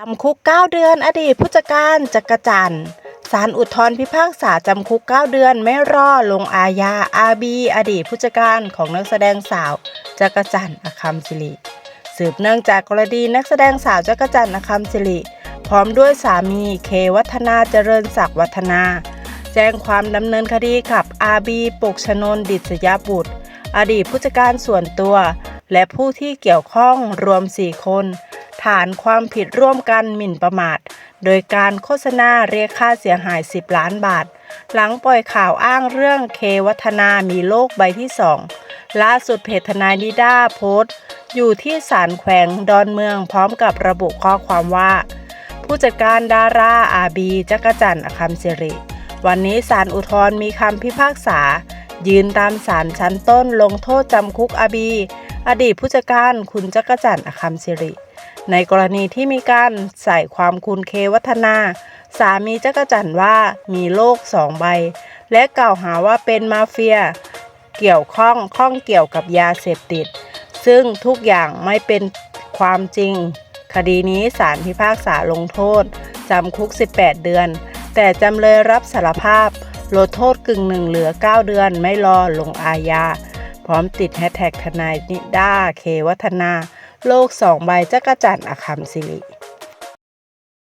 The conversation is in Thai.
จำคุก 9 เดือน อดีตผู้จัดการจักรจันทร์ศาลอุทธรพิพากษาจำคุก 9 เดือนไม่รอลงอาญาอาบี อดีตผู้จัดการของนักแสดงสาวจักรจันทร์อคัมศิริสืบเนื่องจากกรณีนักแสดงสาวจักรจันทร์อคัมศิริพร้อมด้วยสามีเควัฒนาเจริญศักดิ์วัฒนา แจ้งความดำเนินคดีกับอาบีปกชนนดิษยบุตร อดีตผู้จัดการส่วนตัว และผู้ที่เกี่ยวข้องรวม 4 คน ฐานความผิดร่วมกันหมิ่นประมาท โดยการโฆษณาเรียกค่าเสียหาย 10 ล้านบาท หลังปล่อยข่าวอ้างเรื่องเควัฒนามีโรคใบที่2ล่าสุดเพจทนายนิด้าโพสต์ อยู่ที่ศาลแขวงดอนเมืองพร้อมกับระบุข้อความว่า ผู้จัดการดาราอาบีจักรจันทร์อคัมศิริวันนี้ศาลอุทธรณ์มีคำพิพากษา ยืนตามศาลชั้นต้นลงโทษจำคุกอาบี อดีตผู้จัดการคุณจักรจันทร์อคัมศิริ ในกรณีที่มีการใส่ความคุณเควัฒนา สามีจักรจันทร์ว่ามีโรคสองใบ และกล่าวหาว่าเป็นมาเฟีย เกี่ยวข้องข้องเกี่ยวกับยาเสพติด ซึ่งทุกอย่างไม่เป็นความจริง คดีนี้ศาลพิพากษาลงโทษ จำคุก 18 เดือน แต่จำเลยรับสารภาพลดโทษกึ่งหนึ่งเหลือ 9 เดือนไม่รอลงอาญา พร้อมติดแฮชแท็กทนายนิด้าเควัฒนา โลกสองใบจักรจันทร์อคัมศิริ